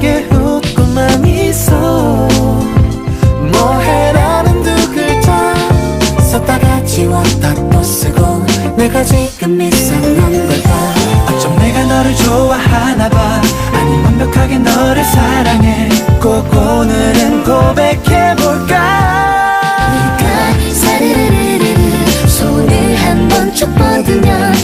환하게 웃고만 있어. 뭐해라는 두 글자. 썼다가 지웠다 또 쓰고 내가 지금 이상한 걸까 어쩜 내가 너를 좋아하나 봐. 아니 완벽하게 너를 사랑해. 꼭 오늘은 고백해볼까? 네가 사르르르르 손을 한번 쭉 뻗으면